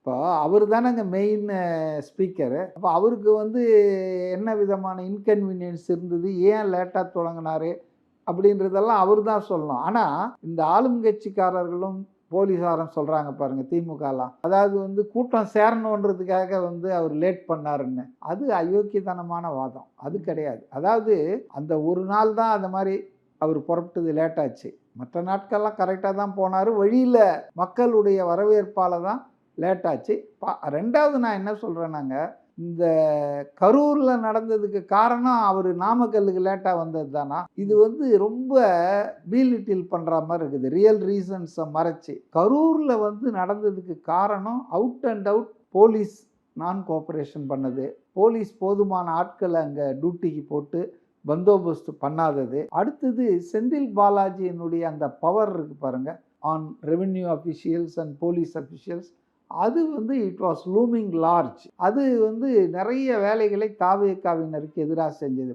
இப்போ அவர் தானேங்க main speaker அப்போ அவருக்கு வந்து என்ன விதமான இன்கன்வீனியன்ஸ் இருந்தது? ஏன் லேட்டாக தொடங்கினாரு? அப்படின்றதெல்லாம் அவர் தான் சொல்லணும். ஆனால் இந்த ஆளுங்கட்சிக்காரர்களும் போலீஸாரும் சொல்கிறாங்க பாருங்கள் திமுகலாம். அதாவது வந்து கூட்டம் சேரணுன்றதுக்காக வந்து அவர் லேட் பண்ணாருன்னு. அது அயோக்கியத்தனமான வாதம். அது கிடையாது. அதாவது அந்த ஒரு நாள் தான் அந்த மாதிரி அவர் புறப்பட்டது லேட்டாச்சு மற்ற நாட்கள்லாம் கரெக்டாக தான் போனார். வழியில் மக்களுடைய வரவேற்பால் தான் லேட் ஆச்சு பா ரெண்டாவது நான் என்ன சொல்கிறேன்னாங்க இந்த கரூரில் நடந்ததுக்கு காரணம் அவர் நாமக்கல்லுக்கு லேட்டாக வந்தது தானா? இது வந்து ரொம்ப பீலிட்டில் பண்ணுற மாதிரி இருக்குது. ரியல் ரீசன்ஸை மறைச்சி. கரூரில் வந்து நடந்ததுக்கு காரணம் அவுட் அண்ட் அவுட் போலீஸ் நான் கோஆப்ரேஷன் பண்ணது. போலீஸ் போதுமான ஆட்களை அங்கே டியூட்டிக்கு போட்டு பந்தோபஸ்து பண்ணாதது. அடுத்தது செந்தில் பாலாஜியினுடைய அந்த பவர் இருக்கு பாருங்கள் on revenue officials and police officials அது வந்து இட் வாஸ் லூமிங் லார்ஜ் அது வந்து நிறைய வேலைகளை தாவேக்காவினருக்கு எதிராக செஞ்சது.